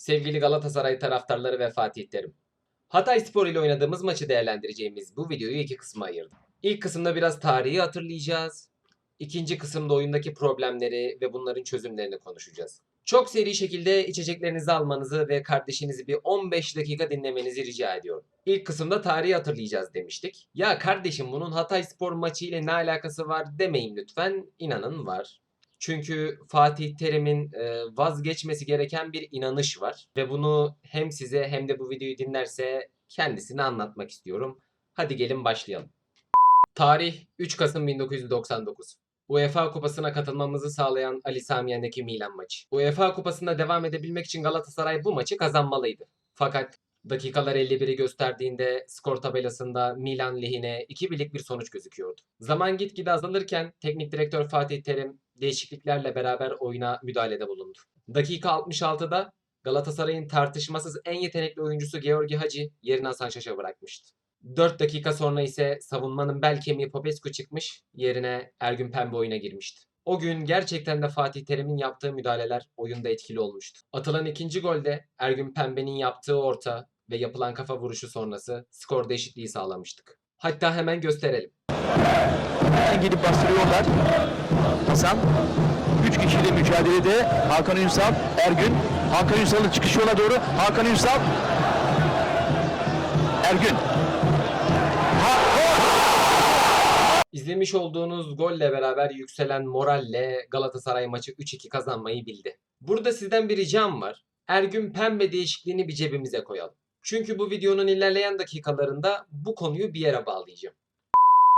Sevgili Galatasaray taraftarları ve Fatih Terim. Hatay Spor ile oynadığımız maçı değerlendireceğimiz bu videoyu iki kısma ayırdım. İlk kısımda biraz tarihi hatırlayacağız. İkinci kısımda oyundaki problemleri ve bunların çözümlerini konuşacağız. Çok seri şekilde içeceklerinizi almanızı ve kardeşinizi bir 15 dakika dinlemenizi rica ediyorum. İlk kısımda tarihi hatırlayacağız demiştik. Ya kardeşim bunun Hatay Spor maçı ile ne alakası var demeyin lütfen. İnanın var. Çünkü Fatih Terim'in e, vazgeçmesi gereken bir inanış var. Ve bunu hem size hem de bu videoyu dinlerse kendisine anlatmak istiyorum. Hadi gelin başlayalım. Tarih 3 Kasım 1999. UEFA Kupası'na katılmamızı sağlayan Ali Sami Yen'deki Milan maçı. UEFA Kupası'nda devam edebilmek için Galatasaray bu maçı kazanmalıydı. Fakat dakikalar 51'i gösterdiğinde skor tabelasında Milan lehine 2 birlik bir sonuç gözüküyordu. Zaman gitgide azalırken teknik direktör Fatih Terim değişikliklerle beraber oyuna müdahalede bulundu. Dakika 66'da Galatasaray'ın tartışmasız en yetenekli oyuncusu Georgi Hagi yerini Hasan Şaş'a bırakmıştı. 4 dakika sonra ise savunmanın bel kemiği Popescu çıkmış, yerine Ergün Pembe oyuna girmişti. O gün gerçekten de Fatih Terim'in yaptığı müdahaleler oyunda etkili olmuştu. Atılan ikinci golde Ergün Pembe'nin yaptığı orta ve yapılan kafa vuruşu sonrası skorda eşitliği sağlamıştık. Hatta hemen gösterelim. Hemen gidip bastırıyorlar. Hasan. Üç kişiyle mücadelede Hakan Ünsal, Ergün. Hakan Ünsal'ın çıkış yola doğru. Hakan Ünsal. Ergün. İzlemiş olduğunuz golle beraber yükselen moralle Galatasaray maçı 3-2 kazanmayı bildi. Burada sizden bir ricam var. Ergün Pembe değişikliğini bir cebimize koyalım. Çünkü bu videonun ilerleyen dakikalarında bu konuyu bir yere bağlayacağım.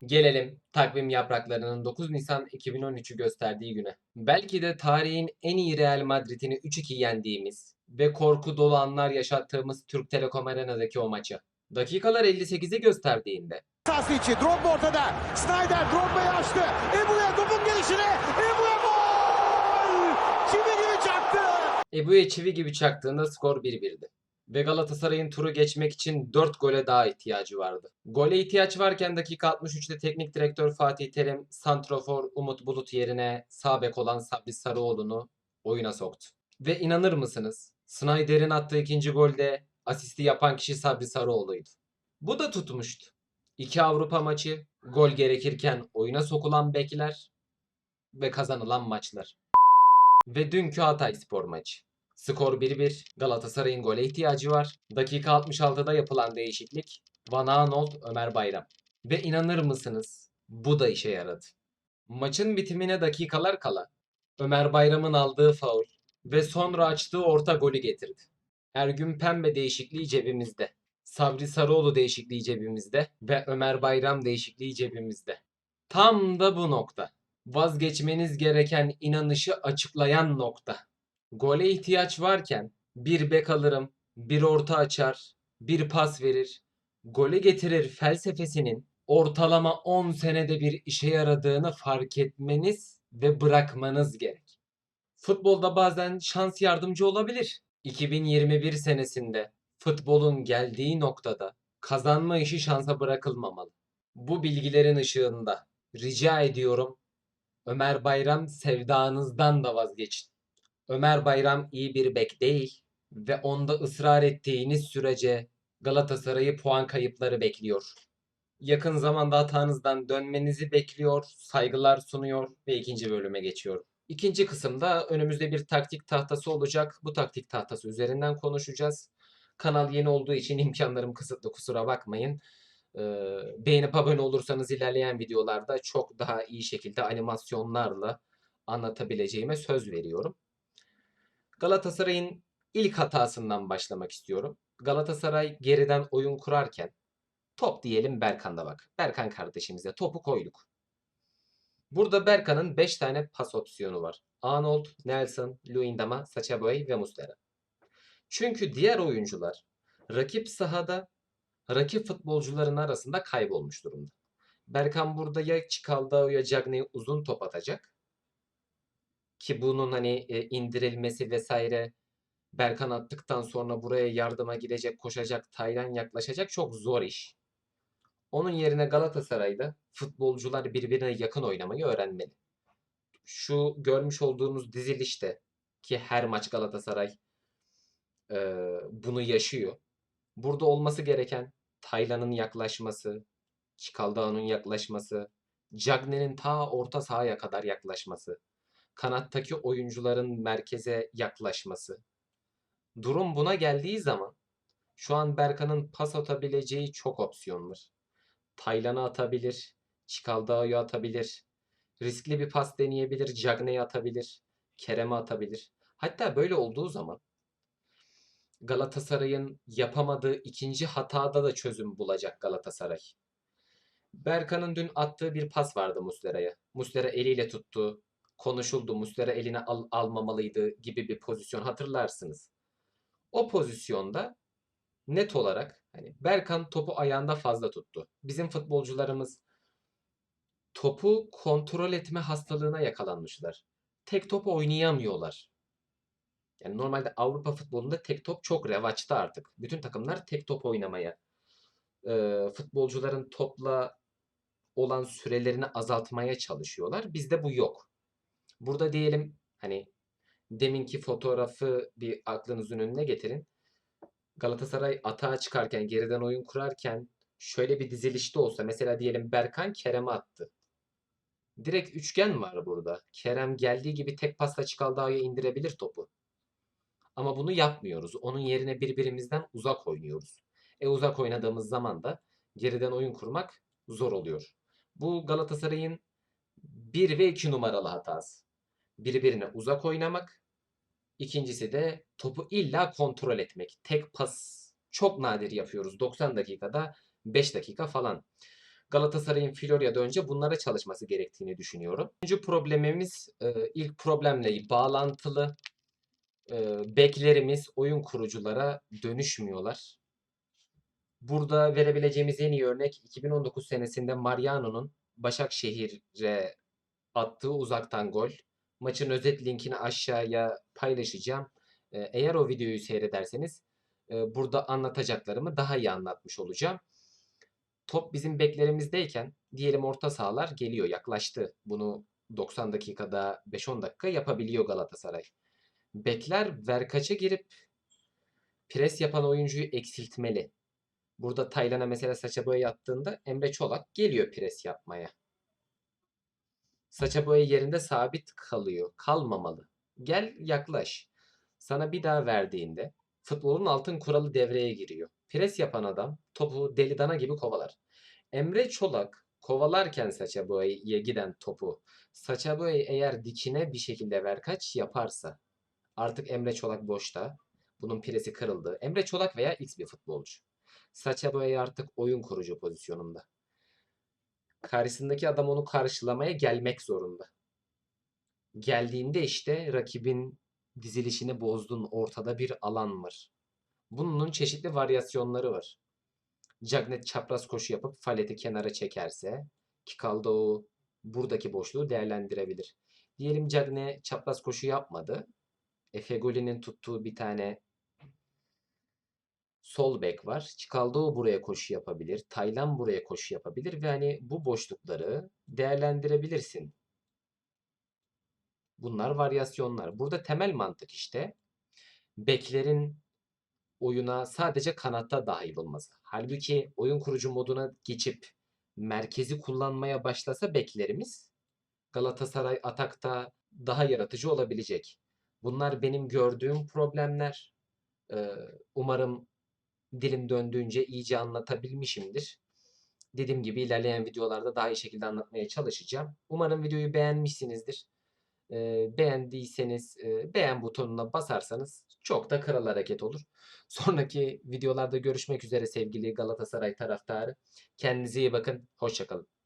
Gelelim takvim yapraklarının 9 Nisan 2013'ü gösterdiği güne. Belki de tarihin en iyi Real Madrid'ini 3-2 yendiğimiz ve korku dolu anlar yaşattığımız Türk Telekom Arena'daki o maça. Dakikalar 58'i gösterdiğinde Sahası içi. Drogba ortada. Snyder Drogba'yı açtı. Ebu'ya topun gelişine. Ebu'ya gol! Çivi gibi çaktı. Ebu'ya çivi gibi çaktığında skor 1-1'di. Ve Galatasaray'ın turu geçmek için 4 gole daha ihtiyacı vardı. Gole ihtiyaç varken dakika 63'te teknik direktör Fatih Terim Santrofor Umut Bulut yerine sağ bek olan Sabri Sarıoğlu'nu oyuna soktu. Ve inanır mısınız? Snyder'in attığı ikinci golde asisti yapan kişi Sabri Sarıoğlu'ydu. Bu da tutmuştu. İki Avrupa maçı, gol gerekirken oyuna sokulan bekler ve kazanılan maçlar. Ve dünkü Hatay Spor maçı. Skor 1-1. Galatasaray'ın gole ihtiyacı var. Dakika 66'da yapılan değişiklik. Van Aanholt, Ömer Bayram. Ve inanır mısınız? Bu da işe yaradı. Maçın bitimine dakikalar kala Ömer Bayram'ın aldığı faul ve sonra açtığı orta golü getirdi. Ergün Pembe değişikliği cebimizde. Sabri Sarıoğlu değişikliği cebimizde ve Ömer Bayram değişikliği cebimizde. Tam da bu nokta. Vazgeçmeniz gereken inanışı açıklayan nokta. Gole ihtiyaç varken bir bek alırım, bir orta açar, bir pas verir, gole getirir felsefesinin ortalama 10 senede bir işe yaradığını fark etmeniz ve bırakmanız gerek. Futbolda bazen şans yardımcı olabilir. 2021 senesinde futbolun geldiği noktada kazanma işi şansa bırakılmamalı. Bu bilgilerin ışığında rica ediyorum Ömer Bayram sevdanızdan da vazgeçin. Ömer Bayram iyi bir bek değil ve onda ısrar ettiğiniz sürece Galatasaray'ı puan kayıpları bekliyor. Yakın zamanda hatanızdan dönmenizi bekliyor, saygılar sunuyor ve ikinci bölüme geçiyorum. İkinci kısımda önümüzde bir taktik tahtası olacak. Bu taktik tahtası üzerinden konuşacağız. Kanal yeni olduğu için imkanlarım kısıtlı kusura bakmayın. Ee, beğenip abone olursanız ilerleyen videolarda çok daha iyi şekilde animasyonlarla anlatabileceğime söz veriyorum. Galatasaray'ın ilk hatasından başlamak istiyorum. Galatasaray geriden oyun kurarken top diyelim Berkan'da bak. Berkan kardeşimize topu koyduk. Burada Berkan'ın 5 tane pas opsiyonu var. Arnold, Nelson, Luindama, Sacha Boey ve Muslera. Çünkü diğer oyuncular rakip sahada rakip futbolcuların arasında kaybolmuş durumda. Berkan burada ya Çikaldao ya Cagney'e uzun top atacak. Ki bunun hani e, indirilmesi vesaire Berkan attıktan sonra buraya yardıma gidecek, koşacak, Taylan yaklaşacak çok zor iş. Onun yerine Galatasaray'da futbolcular birbirine yakın oynamayı öğrenmeli. Şu görmüş olduğunuz dizilişte ki her maç Galatasaray eee, bunu yaşıyor. Burada olması gereken Taylan'ın yaklaşması, Çikaldağ'ın yaklaşması, Cagney'in ta orta sahaya kadar yaklaşması, kanattaki oyuncuların merkeze yaklaşması. Durum buna geldiği zaman şu an Berkan'ın pas atabileceği çok opsiyon var. Taylan'a atabilir, Çikaldağ'a atabilir, riskli bir pas deneyebilir, Cagney'e atabilir, Kerem'e atabilir. Hatta böyle olduğu zaman Galatasaray'ın yapamadığı ikinci hatada da çözüm bulacak Galatasaray. Berkan'ın dün attığı bir pas vardı Muslera'ya. Muslera eliyle tuttu. Konuşuldu. Muslera eline al- almamalıydı gibi bir pozisyon hatırlarsınız. O pozisyonda net olarak hani Berkan topu ayağında fazla tuttu. Bizim futbolcularımız topu kontrol etme hastalığına yakalanmışlar. Tek top oynayamıyorlar. Yani normalde Avrupa futbolunda tek top çok revaçta artık. Bütün takımlar tek top oynamaya, e, futbolcuların topla olan sürelerini azaltmaya çalışıyorlar. Bizde bu yok. Burada diyelim hani deminki fotoğrafı bir aklınızın önüne getirin. Galatasaray atağa çıkarken, geriden oyun kurarken şöyle bir dizilişte olsa mesela diyelim Berkan Kerem'e attı. Direkt üçgen var burada. Kerem geldiği gibi tek pasla Çikaldağ'a indirebilir topu. Ama bunu yapmıyoruz. Onun yerine birbirimizden uzak oynuyoruz. E uzak oynadığımız zaman da geriden oyun kurmak zor oluyor. Bu Galatasaray'ın 1 ve 2 numaralı hatası. Birbirine uzak oynamak. İkincisi de topu illa kontrol etmek. Tek pas çok nadir yapıyoruz. 90 dakikada 5 dakika falan. Galatasaray'ın Florya'da önce bunlara çalışması gerektiğini düşünüyorum. Üçüncü problemimiz e, ilk problemle bağlantılı. E, beklerimiz oyun kuruculara dönüşmüyorlar. Burada verebileceğimiz en iyi örnek 2019 senesinde Mariano'nun Başakşehir'e attığı uzaktan gol. Maçın özet linkini aşağıya paylaşacağım. E, Eğer o videoyu seyrederseniz e, burada anlatacaklarımı daha iyi anlatmış olacağım. Top bizim beklerimizdeyken diyelim orta sahalar geliyor, yaklaştı. Bunu 90 dakikada 5-10 dakika yapabiliyor Galatasaray. Bekler verkaça girip pres yapan oyuncuyu eksiltmeli. Burada Taylan'a mesela saça boya attığında Emre Çolak geliyor pres yapmaya. Saça boya yerinde sabit kalıyor. Kalmamalı. Gel yaklaş. Sana bir daha verdiğinde futbolun altın kuralı devreye giriyor. Pres yapan adam topu deli dana gibi kovalar. Emre Çolak kovalarken saça boyaya giden topu saça boyayı eğer dikine bir şekilde verkaç yaparsa artık Emre Çolak boşta. Bunun presi kırıldı. Emre Çolak veya X bir futbolcu. Saça boyayı artık oyun kurucu pozisyonunda. Karşısındaki adam onu karşılamaya gelmek zorunda. Geldiğinde işte rakibin dizilişini bozdun. Ortada bir alan var. Bunun çeşitli varyasyonları var. Cagnet çapraz koşu yapıp Falet'i kenara çekerse Kikaldao buradaki boşluğu değerlendirebilir. Diyelim Cagne çapraz koşu yapmadı. Efe Goli'nin tuttuğu bir tane sol bek var. Çikaldao buraya koşu yapabilir. Taylan buraya koşu yapabilir ve hani bu boşlukları değerlendirebilirsin. Bunlar varyasyonlar. Burada temel mantık işte beklerin oyuna sadece kanatta dahil olması. Halbuki oyun kurucu moduna geçip merkezi kullanmaya başlasa beklerimiz Galatasaray atakta daha yaratıcı olabilecek. Bunlar benim gördüğüm problemler. Umarım dilim döndüğünce iyice anlatabilmişimdir. Dediğim gibi ilerleyen videolarda daha iyi şekilde anlatmaya çalışacağım. Umarım videoyu beğenmişsinizdir. Ee, beğendiyseniz e, beğen butonuna basarsanız çok da kral hareket olur. Sonraki videolarda görüşmek üzere sevgili Galatasaray taraftarı. Kendinize iyi bakın. Hoşçakalın.